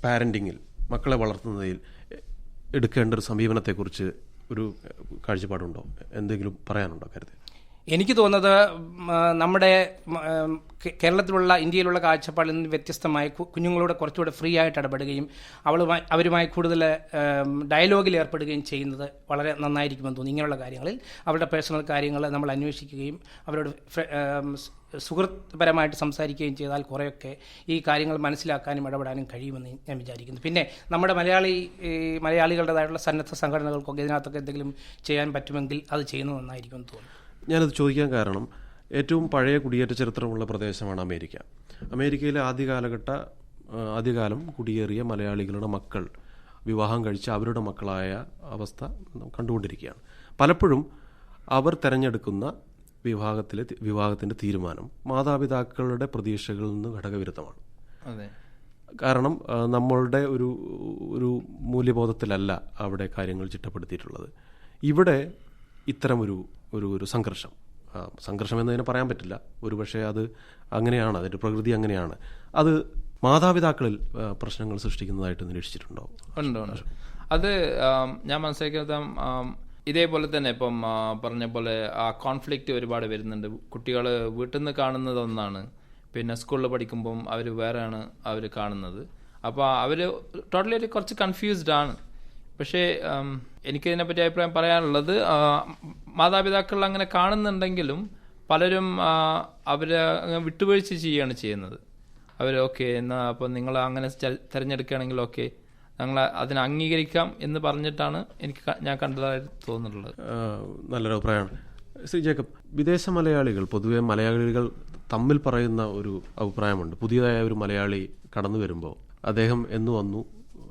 പാരന്റിങ്ങിൽ മക്കളെ വളർത്തുന്നതിൽ എടുക്കേണ്ട ഒരു സമീപനത്തെക്കുറിച്ച് ഒരു കാഴ്ചപ്പാടുണ്ടോ? എന്തെങ്കിലും പറയാനുണ്ടോ കരുതി എനിക്ക് തോന്നുന്നത് നമ്മുടെ കേരളത്തിലുള്ള ഇന്ത്യയിലുള്ള കാഴ്ചപ്പാടിൽ നിന്ന് വ്യത്യസ്തമായി കുഞ്ഞുങ്ങളോട് കുറച്ചുകൂടെ ഫ്രീ ആയിട്ട് ഇടപെടുകയും അവളുമായി അവരുമായി കൂടുതൽ ഡയലോഗിൽ ഏർപ്പെടുകയും ചെയ്യുന്നത് വളരെ നന്നായിരിക്കുമെന്ന് തോന്നുന്നു. ഇങ്ങനെയുള്ള കാര്യങ്ങളിൽ അവരുടെ പേഴ്സണൽ കാര്യങ്ങൾ നമ്മൾ അന്വേഷിക്കുകയും അവരോട് ഉം, സംസാരിക്കുകയും ചെയ്താൽ കുറേയൊക്കെ ഈ കാര്യങ്ങൾ മനസ്സിലാക്കാനും ഇടപെടാനും കഴിയുമെന്ന് ഞാൻ വിചാരിക്കുന്നു. പിന്നെ നമ്മുടെ മലയാളി മലയാളികളുടേതായിട്ടുള്ള സന്നദ്ധ സംഘടനകൾക്കൊക്കെ ഇതിനകത്തൊക്കെ എന്തെങ്കിലും ചെയ്യാൻ പറ്റുമെങ്കിൽ അത് ചെയ്യുന്നത് നന്നായിരിക്കുമെന്ന് തോന്നുന്നു. ഞാനത് ചോദിക്കാൻ കാരണം ഏറ്റവും പഴയ കുടിയേറ്റ ചരിത്രമുള്ള പ്രദേശമാണ് അമേരിക്ക. അമേരിക്കയിലെ ആദ്യ കാലഘട്ട ആദ്യകാലം കുടിയേറിയ മലയാളികളുടെ മക്കൾ വിവാഹം കഴിച്ച് അവരുടെ മക്കളായ അവസ്ഥ കണ്ടുകൊണ്ടിരിക്കുകയാണ്. പലപ്പോഴും അവർ തിരഞ്ഞെടുക്കുന്ന വിവാഹത്തിലെ വിവാഹത്തിന്റെ തീരുമാനം മാതാപിതാക്കളുടെ പ്രതീക്ഷകളിൽ നിന്ന് ഘടകവിരുദ്ധമാണ്. കാരണം നമ്മളുടെ ഒരു ഒരു മൂല്യബോധത്തിലല്ല അവിടെ കാര്യങ്ങൾ ചിട്ടപ്പെടുത്തിയിട്ടുള്ളത്. ഇവിടെ ഇത്തരം ഒരു ഒരു സംഘർഷം. സംഘർഷം എന്നതിനെ പറയാൻ പറ്റില്ല. ഒരുപക്ഷെ അത് അങ്ങനെയാണ് അതിന്റെ പ്രകൃതി അങ്ങനെയാണ്. അത് മാതാപിതാക്കളിൽ പ്രശ്നങ്ങൾ സൃഷ്ടിക്കുന്നതായിട്ട് നിരീക്ഷിച്ചിട്ടുണ്ടോ? ഉണ്ട് ഉണ്ട് അത് ഞാൻ മനസ്സിലാക്കിയത് ഇതേപോലെ തന്നെ ഇപ്പം പറഞ്ഞ പോലെ ആ കോൺഫ്ലിക്റ്റ് ഒരുപാട് വരുന്നുണ്ട്. കുട്ടികൾ വീട്ടിൽ നിന്ന് കാണുന്നത് ഒന്നാണ്. പിന്നെ സ്കൂളിൽ പഠിക്കുമ്പം അവർ വേറെയാണ് അവർ കാണുന്നത്. അപ്പോൾ അവർ ടോട്ടലി ഒരു കുറച്ച് കൺഫ്യൂസ്ഡ് ആണ്. പക്ഷേ എനിക്കിതിനെപ്പറ്റി അഭിപ്രായം പറയാനുള്ളത് മാതാപിതാക്കൾ അങ്ങനെ കാണുന്നുണ്ടെങ്കിലും പലരും അവരെ വിട്ടുവീഴ്ച ചെയ്യുകയാണ് ചെയ്യുന്നത്. അവർ ഓക്കെ എന്നാൽ അപ്പോൾ നിങ്ങൾ അങ്ങനെ തിരഞ്ഞെടുക്കുകയാണെങ്കിൽ ഓക്കെ ഞങ്ങൾ അതിനെ അംഗീകരിക്കാം എന്ന് പറഞ്ഞിട്ടാണ് എനിക്ക് ഞാൻ കണ്ടതായി തോന്നുന്നുള്ളത്. നല്ലൊരു അഭിപ്രായമാണ്. ശ്രീ ജേക്കബ് വിദേശ മലയാളികൾ പൊതുവെ മലയാളികൾ തമ്മിൽ പറയുന്ന ഒരു അഭിപ്രായമുണ്ട്. പുതിയതായ ഒരു മലയാളി കടന്നു വരുമ്പോൾ അദ്ദേഹം എന്ന് വന്നു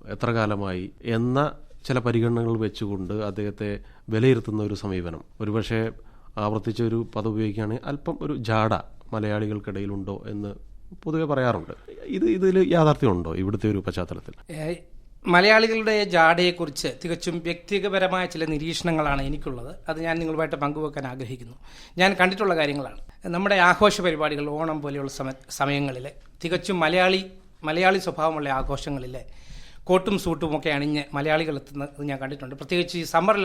എത്ര കാലമായി എന്ന ചില പരിഗണനകൾ വെച്ചുകൊണ്ട് അദ്ദേഹത്തെ വിലയിരുത്തുന്ന ഒരു സമീപനം. ഒരുപക്ഷെ ആവർത്തിച്ച ഒരു പദം ഉപയോഗിക്കുകയാണെങ്കിൽ അല്പം ഒരു ജാട മലയാളികൾക്കിടയിലുണ്ടോ എന്ന് പൊതുവെ പറയാറുണ്ട്. ഇത് ഇതിൽ യാഥാർത്ഥ്യമുണ്ടോ ഇവിടുത്തെ ഒരു പശ്ചാത്തലത്തിൽ? മലയാളികളുടെ ജാടയെക്കുറിച്ച് തികച്ചും വ്യക്തിപരമായ ചില നിരീക്ഷണങ്ങളാണ് എനിക്കുള്ളത്. അത് ഞാൻ നിങ്ങളുമായിട്ട് പങ്കുവെക്കാൻ ആഗ്രഹിക്കുന്നു. ഞാൻ കണ്ടിട്ടുള്ള കാര്യങ്ങളാണ്. നമ്മുടെ ആഘോഷ പരിപാടികൾ ഓണം പോലെയുള്ള സമ സമയങ്ങളിൽ തികച്ചും മലയാളി മലയാളി സ്വഭാവമുള്ള ആഘോഷങ്ങളിൽ കോട്ടും സൂട്ടും ഒക്കെ അണിഞ്ഞ് മലയാളികൾ എത്തുന്നത് ഞാൻ കണ്ടിട്ടുണ്ട്. പ്രത്യേകിച്ച് ഈ സമ്മർ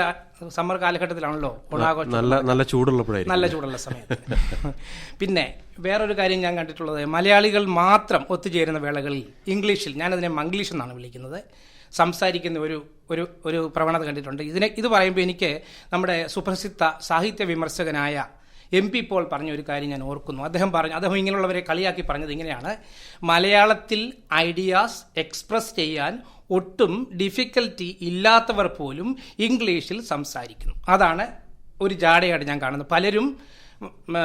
സമ്മർ കാലഘട്ടത്തിലാണല്ലോ ഓണാഘോഷം. നല്ല നല്ല ചൂടുള്ളപ്പോഴായിരിക്കും. നല്ല ചൂടുള്ള സമയത്ത്. (laughs) പിന്നെ വേറൊരു കാര്യം ഞാൻ കണ്ടിട്ടുള്ളത് മലയാളികൾ മാത്രം ഒത്തുചേരുന്ന വേളകളിൽ ഇംഗ്ലീഷിൽ ഞാനതിനെ മംഗ്ലീഷ് എന്നാണ് വിളിക്കുന്നത് സംസാരിക്കുന്ന ഒരു ഒരു ഒരു പ്രവണത കണ്ടിട്ടുണ്ട്. ഇതിനെ ഇത് പറയുമ്പോൾ എനിക്ക് നമ്മുടെ സുപ്രസിദ്ധ സാഹിത്യ വിമർശകനായ എം പി പോൾ പറഞ്ഞ ഒരു കാര്യം ഞാൻ ഓർക്കുന്നു. അദ്ദേഹം പറഞ്ഞു അദ്ദേഹം ഇങ്ങനെയുള്ളവരെ കളിയാക്കി പറഞ്ഞത് ഇങ്ങനെയാണ്. മലയാളത്തിൽ ഐഡിയാസ് എക്സ്പ്രസ് ചെയ്യാൻ ഒട്ടും ഡിഫിക്കൽറ്റി ഇല്ലാത്തവർ പോലും ഇംഗ്ലീഷിൽ സംസാരിക്കുന്നു. അതാണ് ഒരു ജാടയായിട്ട് ഞാൻ കാണുന്നത്. പലരും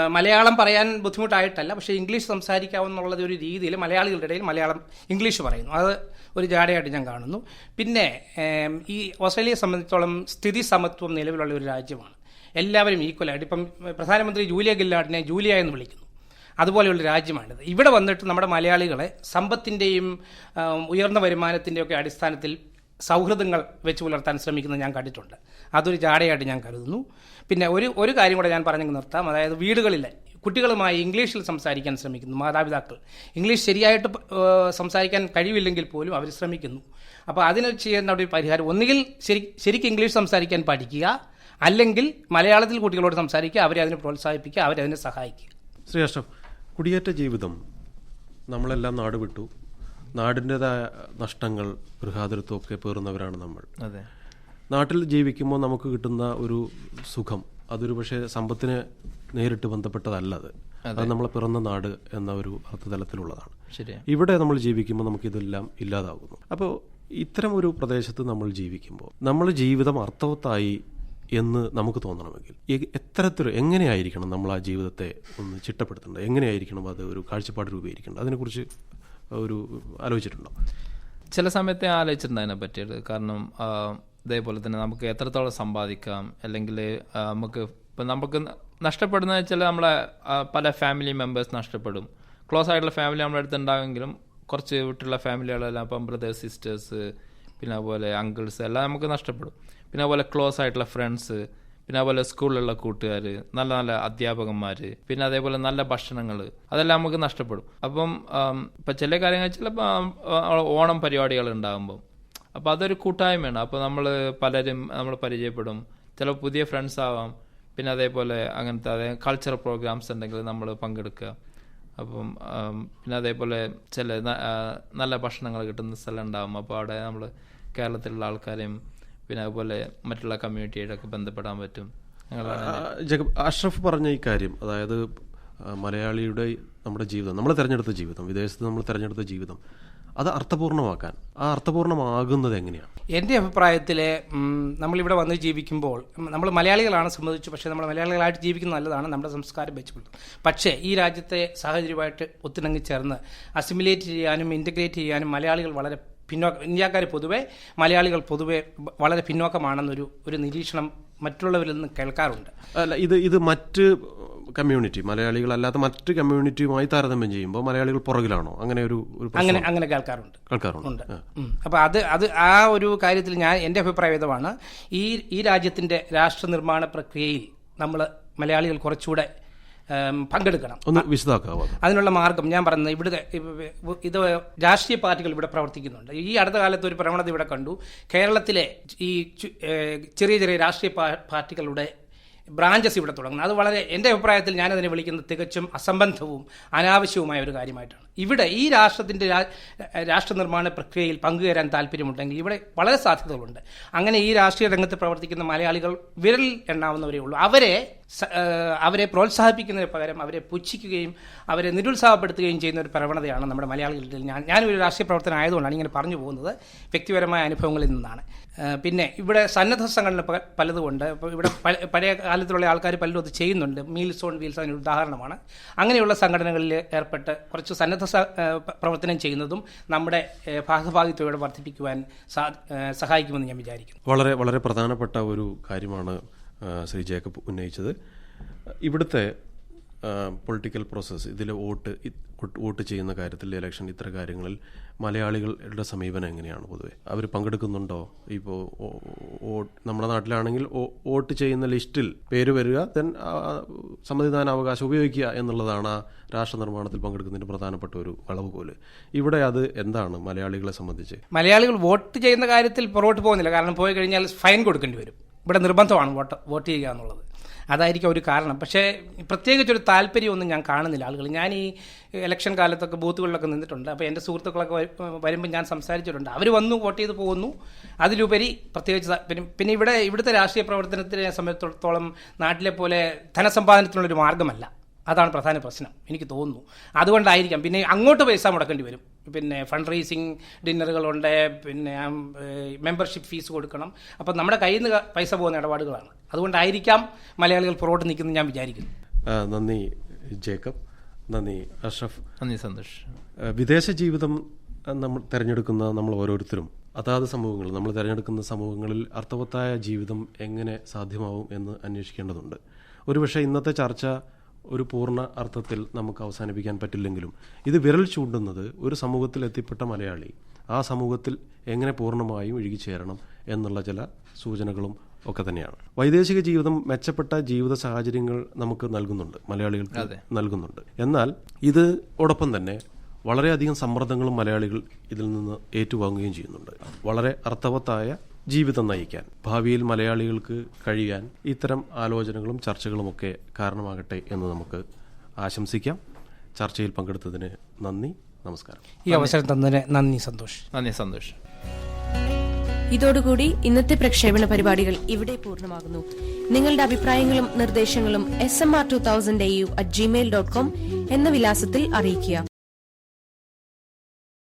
മലയാളം പറയാൻ ബുദ്ധിമുട്ടായിട്ടല്ല പക്ഷേ ഇംഗ്ലീഷ് സംസാരിക്കാവുന്നുള്ളത് ഒരു രീതിയിൽ മലയാളികളുടെ ഇടയിൽ മലയാളം ഇംഗ്ലീഷ് പറയുന്നു. അത് ഒരു ജാടയായിട്ട് ഞാൻ കാണുന്നു. പിന്നെ ഈ ഓസ്ട്രേലിയയെ സംബന്ധിച്ചോളം സ്ഥിതി സമത്വം നിലവിലുള്ള ഒരു രാജ്യമാണ്. എല്ലാവരും ഈക്വലായിട്ട് ഇപ്പം പ്രധാനമന്ത്രി ജൂലിയ ഗില്ലാഡിനെ ജൂലിയ എന്ന് വിളിക്കുന്നു. അതുപോലെയുള്ള രാജ്യമാണിത്. ഇവിടെ വന്നിട്ട് നമ്മുടെ മലയാളികളെ സമ്പത്തിന്റെയും ഉയർന്ന വരുമാനത്തിന്റെയും ഒക്കെ അടിസ്ഥാനത്തിൽ സൗഹൃദങ്ങൾ വെച്ച് പുലർത്താൻ ശ്രമിക്കുന്നത് ഞാൻ കണ്ടിട്ടുണ്ട്. അതൊരു ജാടയായിട്ട് ഞാൻ കരുതുന്നു. പിന്നെ ഒരു ഒരു കാര്യം കൂടെ ഞാൻ പറഞ്ഞു നിർത്താം. അതായത് വീടുകളിലെ കുട്ടികളുമായി ഇംഗ്ലീഷിൽ സംസാരിക്കാൻ ശ്രമിക്കുന്നു മാതാപിതാക്കൾ. ഇംഗ്ലീഷ് ശരിയായിട്ട് സംസാരിക്കാൻ കഴിവില്ലെങ്കിൽ പോലും അവർ ശ്രമിക്കുന്നു. അപ്പോൾ അതിന് ചെയ്യുന്ന ഒരു പരിഹാരം ഒന്നുകിൽ ശരി ശരിക്കും ഇംഗ്ലീഷ് സംസാരിക്കാൻ പഠിക്കുക അല്ലെങ്കിൽ മലയാളത്തിൽ കുട്ടികളോട് സംസാരിക്കുക അവരെ അതിനെ പ്രോത്സാഹിപ്പിക്കുക അവരതിനെ സഹായിക്കുക. ശ്രീ അഷ്റഫ് കുടിയേറ്റ ജീവിതം നമ്മളെല്ലാം നാട് വിട്ടു. നാടിന്റെതായ നഷ്ടങ്ങൾ ഗൃഹാതുരത്വമൊക്കെ പേറുന്നവരാണ് നമ്മൾ. അതെ. നാട്ടിൽ ജീവിക്കുമ്പോൾ നമുക്ക് കിട്ടുന്ന ഒരു സുഖം അതൊരു പക്ഷേ സമ്പത്തിന് നേരിട്ട് ബന്ധപ്പെട്ടതല്ല അത്. അത്. നമ്മളെ പിറന്ന നാട് എന്ന ഒരു അർത്ഥതലത്തിലുള്ളതാണ്. ഇവിടെ നമ്മൾ ജീവിക്കുമ്പോൾ നമുക്കിതെല്ലാം ഇല്ലാതാകുന്നു. അപ്പോൾ ഇത്തരം ഒരു പ്രദേശത്ത് നമ്മൾ ജീവിക്കുമ്പോൾ നമ്മൾ ജീവിതം അർത്ഥവത്തായി എന്ന് നമുക്ക് തോന്നണമെങ്കിൽ. എത്തരത്തിൽ എങ്ങനെയായിരിക്കണം നമ്മൾ ആ ജീവിതത്തെ ഒന്ന് ചിട്ടപ്പെടുത്തേണ്ടത്? എങ്ങനെയായിരിക്കണം അത് ഒരു കാഴ്ചപ്പാട് രൂപീകരിക്കേണ്ടത്? അതിനെക്കുറിച്ച് ഒരു ആലോചിച്ചിട്ടുണ്ടോ? ചില സമയത്തെ ആലോചിച്ചിട്ടുണ്ട് അതിനെ പറ്റിയിട്ട്. കാരണം ഇതേപോലെ തന്നെ നമുക്ക് എത്രത്തോളം സമ്പാദിക്കാം? അല്ലെങ്കിൽ നമുക്ക് ഇപ്പം നമുക്ക് നഷ്ടപ്പെടുന്ന വെച്ചാൽ നമ്മളെ പല ഫാമിലി മെമ്പേഴ്സ് നഷ്ടപ്പെടും. ക്ലോസ് ആയിട്ടുള്ള ഫാമിലി നമ്മുടെ അടുത്ത് ഉണ്ടാകുമെങ്കിലും കുറച്ച് വിട്ടുള്ള ഫാമിലികളെല്ലാം ഇപ്പം ബ്രദേഴ്സ് സിസ്റ്റേഴ്സ് പിന്നെ അതുപോലെ അങ്കിൾസ് എല്ലാം നമുക്ക് നഷ്ടപ്പെടും. പിന്നെ അതുപോലെ ക്ലോസ് ആയിട്ടുള്ള ഫ്രണ്ട്സ് പിന്നെ അതുപോലെ സ്കൂളിലുള്ള കൂട്ടുകാർ നല്ല നല്ല അധ്യാപകന്മാർ പിന്നെ അതേപോലെ നല്ല ഭക്ഷണങ്ങൾ അതെല്ലാം നമുക്ക് നഷ്ടപ്പെടും. അപ്പം ഇപ്പം ചില കാര്യങ്ങൾ ചിലപ്പോൾ ഓണം പരിപാടികൾ ഉണ്ടാകുമ്പം അപ്പോൾ അതൊരു കൂട്ടായ്മയാണ്. അപ്പോൾ നമ്മൾ പലരും നമ്മൾ പരിചയപ്പെടും. ചില പുതിയ ഫ്രണ്ട്സ് ആവാം. പിന്നെ അതേപോലെ അങ്ങനത്തെ അതേ കൾച്ചറൽ പ്രോഗ്രാംസ് ഉണ്ടെങ്കിൽ നമ്മൾ പങ്കെടുക്കുക. അപ്പം പിന്നെ അതേപോലെ ചില നല്ല ഭക്ഷണങ്ങൾ കിട്ടുന്ന സ്ഥലം ഉണ്ടാകും അപ്പോൾ അവിടെ നമ്മൾ കേരളത്തിലുള്ള ആൾക്കാരെയും പിന്നെ അതുപോലെ മറ്റുള്ള കമ്മ്യൂണിറ്റിയായിട്ടൊക്കെ ബന്ധപ്പെടാൻ പറ്റും. ജഗബ് അഷ്റഫ് പറഞ്ഞ ഈ കാര്യം അതായത് മലയാളിയുടെ നമ്മുടെ ജീവിതം നമ്മൾ തിരഞ്ഞെടുത്ത ജീവിതം വിദേശത്ത് നമ്മൾ തിരഞ്ഞെടുത്ത ജീവിതം അത് അർത്ഥപൂർണമാക്കാൻ ആ അർത്ഥപൂർണമാകുന്നത് എങ്ങനെയാണ് എന്റെ അഭിപ്രായത്തിൽ നമ്മളിവിടെ വന്ന് ജീവിക്കുമ്പോൾ നമ്മൾ മലയാളികളാണ് സംബന്ധിച്ചു പക്ഷേ നമ്മൾ മലയാളികളായിട്ട് ജീവിക്കുന്നത് നല്ലതാണ് നമ്മുടെ സംസ്കാരം വെച്ചുകൊള്ളും പക്ഷേ ഈ രാജ്യത്തെ സാഹചര്യമായിട്ട് ഒത്തിണങ്ങി ചേർന്ന് അസിമിലേറ്റ് ചെയ്യാനും ഇന്റഗ്രേറ്റ് ചെയ്യാനും മലയാളികൾ വളരെ പിന്നോക്കം ഇന്ത്യക്കാർ പൊതുവെ മലയാളികൾ പൊതുവെ വളരെ പിന്നോക്കമാണെന്നൊരു ഒരു നിരീക്ഷണം മറ്റുള്ളവരിൽ നിന്ന് കേൾക്കാറുണ്ട്. അല്ല ഇത് ഇത് മറ്റ് കമ്മ്യൂണിറ്റി മലയാളികളല്ലാത്ത മറ്റ് കമ്മ്യൂണിറ്റിയുമായി താരതമ്യം ചെയ്യുമ്പോൾ മലയാളികൾ പുറകിലാണോ? അങ്ങനെ ഒരു അങ്ങനെ അങ്ങനെ കേൾക്കാറുണ്ട്. കേൾക്കാറുണ്ട്. അപ്പോൾ അത് അത് ആ ഒരു കാര്യത്തിൽ ഞാൻ എന്റെ അഭിപ്രായമാണ് ഈ ഈ രാജ്യത്തിന്റെ രാഷ്ട്ര നിർമ്മാണ പ്രക്രിയയിൽ നമ്മൾ മലയാളികൾ കുറച്ചുകൂടെ പങ്കെടുക്കണം. ഒന്ന് വിശദമാക്കാമോ അതിനുള്ള മാർഗം ഞാൻ പറയുന്നത് ഇവിടുത്തെ ഇത് രാഷ്ട്രീയ പാർട്ടികൾ ഇവിടെ പ്രവർത്തിക്കുന്നുണ്ട്. ഈ അടുത്ത കാലത്ത് ഒരു പ്രവണത ഇവിടെ കണ്ടു. കേരളത്തിലെ ഈ ചെറിയ ചെറിയ രാഷ്ട്രീയ പാർട്ടികളുടെ ബ്രാഞ്ചസ് ഇവിടെ തുടങ്ങുന്നത് അത് വളരെ എന്റെ അഭിപ്രായത്തിൽ ഞാനതിനെ വിളിക്കുന്നത് തികച്ചും അസംബന്ധവും അനാവശ്യവുമായ ഒരു കാര്യമായിട്ടാണ്. ഇവിടെ ഈ രാഷ്ട്രത്തിന്റെ രാഷ്ട്ര നിർമ്മാണ പ്രക്രിയയിൽ പങ്കുചേരാൻ താല്പര്യമുണ്ടെങ്കിൽ ഇവിടെ വളരെ സാധ്യതകളുണ്ട്. അങ്ങനെ ഈ രാഷ്ട്രീയ രംഗത്ത് പ്രവർത്തിക്കുന്ന മലയാളികൾ വിരൽ എണ്ണാവുന്നവരേ ഉള്ളൂ. അവരെ അവരെ പ്രോത്സാഹിപ്പിക്കുന്നതിന് പകരം അവരെ പുച്ഛിക്കുകയും അവരെ നിരുത്സാഹപ്പെടുത്തുകയും ചെയ്യുന്ന ഒരു പ്രവണതയാണ് നമ്മുടെ മലയാളികളിൽ. ഞാൻ ഞാനൊരു രാഷ്ട്രീയ പ്രവർത്തനം ആയതുകൊണ്ടാണ് ഇങ്ങനെ പറഞ്ഞു പോകുന്നത്. വ്യക്തിപരമായ അനുഭവങ്ങളിൽ നിന്നാണ്. പിന്നെ ഇവിടെ സന്നദ്ധ സംഘടന പലതുകൊണ്ട് ഇവിടെ പഴയ കാലത്തുള്ള ആൾക്കാർ പലരും അത് ചെയ്യുന്നുണ്ട്. മീൽസ് ഓൺ വീൽസ് അതിനൊരു ഉദാഹരണമാണ്. അങ്ങനെയുള്ള സംഘടനകളിൽ ഏർപ്പെട്ട് കുറച്ച് സന്നദ്ധ പ്രവർത്തനം ചെയ്യുന്നതും നമ്മുടെ ഭാഗഭാഗിത്വയോടെ വർദ്ധിപ്പിക്കുവാൻ സഹായിക്കുമെന്ന് ഞാൻ വിചാരിക്കുന്നു. വളരെ വളരെ പ്രധാനപ്പെട്ട ഒരു കാര്യമാണ് ശ്രീ ജേക്കബ് ഉന്നയിച്ചത്. ഇവിടുത്തെ പൊളിറ്റിക്കൽ പ്രോസസ്സ് ഇതിൽ വോട്ട് വോട്ട് ചെയ്യുന്ന കാര്യത്തിൽ ഇലക്ഷൻ ഇത്ര കാര്യങ്ങളിൽ മലയാളികളുടെ സമീപനം എങ്ങനെയാണ് പൊതുവെ? അവർ പങ്കെടുക്കുന്നുണ്ടോ? ഇപ്പോൾ നമ്മുടെ നാട്ടിലാണെങ്കിൽ വോട്ട് ചെയ്യുന്ന ലിസ്റ്റിൽ പേര് വരിക ദെൻ സമ്മതിദാന അവകാശം ഉപയോഗിക്കുക എന്നുള്ളതാണ് ആ രാഷ്ട്ര നിർമ്മാണത്തിൽ പങ്കെടുക്കുന്നതിന് പ്രധാനപ്പെട്ട ഒരു വളവ് വളവുകോൽ. ഇവിടെ അത് എന്താണ് മലയാളികളെ സംബന്ധിച്ച്? മലയാളികൾ വോട്ട് ചെയ്യുന്ന കാര്യത്തിൽ പുറകോട്ട് പോകുന്നില്ല. കാരണം പോയി കഴിഞ്ഞാൽ ഫൈൻ കൊടുക്കേണ്ടി വരും. ഇവിടെ നിർബന്ധമാണ് വോട്ട് വോട്ട് ചെയ്യുക എന്നുള്ളത്. അതായിരിക്കും ഒരു കാരണം. പക്ഷേ പ്രത്യേകിച്ചൊരു താല്പര്യമൊന്നും ഞാൻ കാണുന്നില്ല. ആളുകൾ ഞാൻ ഈ ഇലക്ഷൻ കാലത്തൊക്കെ ബൂത്തുകളിലൊക്കെ നിന്നിട്ടുണ്ട്. അപ്പോൾ എന്റെ സുഹൃത്തുക്കളൊക്കെ വരു- വരുമ്പോൾ ഞാൻ സംസാരിച്ചിട്ടുണ്ട്. അവർ വന്നു വോട്ട് ചെയ്ത് പോകുന്നു. അതിലുപരി പ്രത്യേകിച്ച് പിന്നെ പിന്നെ ഇവിടെ ഇവിടുത്തെ രാഷ്ട്രീയ പ്രവർത്തനത്തിനെ സംബന്ധിച്ചിടത്തോളം നാട്ടിലെ പോലെ ധനസമ്പാദനത്തിനുള്ളൊരു മാർഗമല്ല. അതാണ് പ്രധാന പ്രശ്നം. എനിക്ക് തോന്നുന്നു. അതുകൊണ്ടായിരിക്കാം. പിന്നെ അങ്ങോട്ട് പൈസ മുടക്കേണ്ടി വരും. പിന്നെ ഫണ്ട് റേസിങ് ഡിന്നറുകളുണ്ട് പിന്നെ മെമ്പർഷിപ്പ് ഫീസ് കൊടുക്കണം. അപ്പം നമ്മുടെ കയ്യിൽ നിന്ന് പൈസ പോകുന്ന ഇടപാടുകളാണ്. അതുകൊണ്ടായിരിക്കാം മലയാളികൾ പുറകോട്ട് നിൽക്കുന്നത് ഞാൻ വിചാരിക്കുന്നു. നന്ദി ജേക്കബ്. നന്ദി അഷ്റഫ്. നന്ദി സന്തോഷ്. വിദേശ ജീവിതം നമ്മൾ തിരഞ്ഞെടുക്കുന്ന നമ്മൾ ഓരോരുത്തരും അതാത് സമൂഹങ്ങൾ നമ്മൾ തിരഞ്ഞെടുക്കുന്ന സമൂഹങ്ങളിൽ അർത്ഥവത്തായ ജീവിതം എങ്ങനെ സാധ്യമാവും എന്ന് അന്വേഷിക്കേണ്ടതുണ്ട്. ഒരുപക്ഷെ ഇന്നത്തെ ചർച്ച ഒരു പൂർണ അർത്ഥത്തിൽ നമുക്ക് അവസാനിപ്പിക്കാൻ പറ്റില്ലെങ്കിലും. ഇത് വിരൽ ചൂണ്ടുന്നത് ഒരു സമൂഹത്തിൽ എത്തിപ്പെട്ട മലയാളി ആ സമൂഹത്തിൽ എങ്ങനെ പൂർണമായും ഇഴുകിച്ചേരണം എന്നുള്ള ചില സൂചനകളും ഒക്കെ തന്നെയാണ്. വൈദേശിക ജീവിതം മെച്ചപ്പെട്ട ജീവിത സാഹചര്യങ്ങൾ നമുക്ക് നൽകുന്നുണ്ട്. മലയാളികൾക്ക് നൽകുന്നുണ്ട്. എന്നാൽ ഇത് ഒടൊപ്പം തന്നെ വളരെയധികം സമ്മർദ്ദങ്ങളും മലയാളികൾ ഇതിൽ നിന്ന് ഏറ്റുവാങ്ങുകയും ചെയ്യുന്നുണ്ട്. വളരെ അർത്ഥവത്തായ ജീവിതം നയിക്കാൻ ഭാവിയിൽ മലയാളികൾക്ക് കഴിയാൻ ഇത്തരം ആലോചനകളും ചർച്ചകളുമൊക്കെ കാരണമാകട്ടെ എന്ന് നമുക്ക് ആശംസിക്കാം. ചർച്ചയിൽ പങ്കെടുത്തതിന് നന്ദി നമസ്കാരം. ഈ അവസരം തന്നതിന് നന്ദി സന്തോഷ്. നന്ദി സന്തോഷ്. ഇതോടുകൂടി ഇന്നത്തെ പ്രക്ഷേപണ പരിപാടികൾ ഇവിടെ പൂർണമാകുന്നു. നിങ്ങളുടെ അഭിപ്രായങ്ങളും നിർദ്ദേശങ്ങളും S M R two thousand A U at Gmail dot com എന്ന വിലാസത്തിൽ അറിയിക്കുക.